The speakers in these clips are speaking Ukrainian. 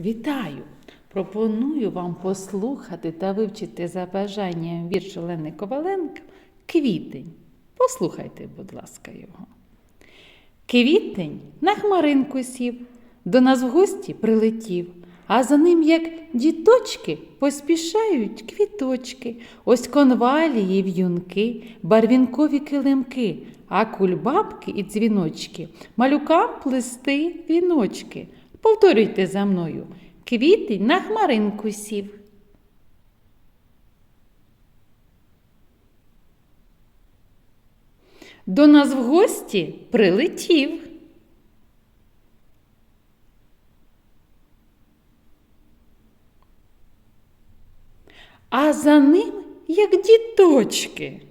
Вітаю! Пропоную вам послухати та вивчити за бажанням вірш Олени Коваленка Квітень. Послухайте, будь ласка, його. Квітень на хмаринку сів, до нас в гості прилетів, а за ним, як діточки, поспішають квіточки, ось конвалії в'юнки, барвінкові килимки, а кульбабки і дзвіночки, малюкам плести віночки. Повторюйте за мною. Квітень на хмаринку сів. До нас в гості прилетів. А за ним, як діточки.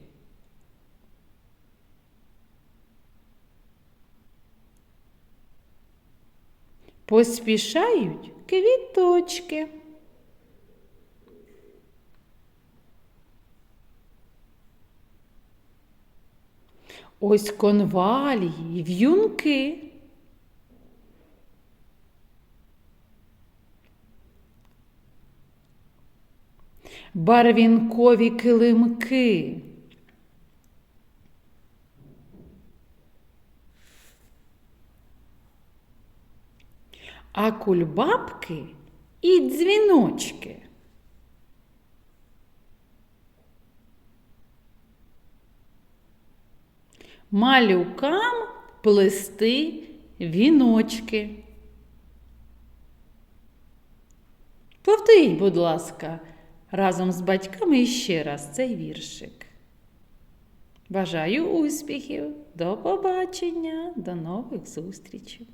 Поспішають квіточки. Ось конвалії, в'юнки. Барвінкові килимки. А кульбабки і дзвіночки. Малюкам плести віночки. Повторіть, будь ласка, разом з батьками ще раз цей віршик. Бажаю успіхів, до побачення, до нових зустрічей!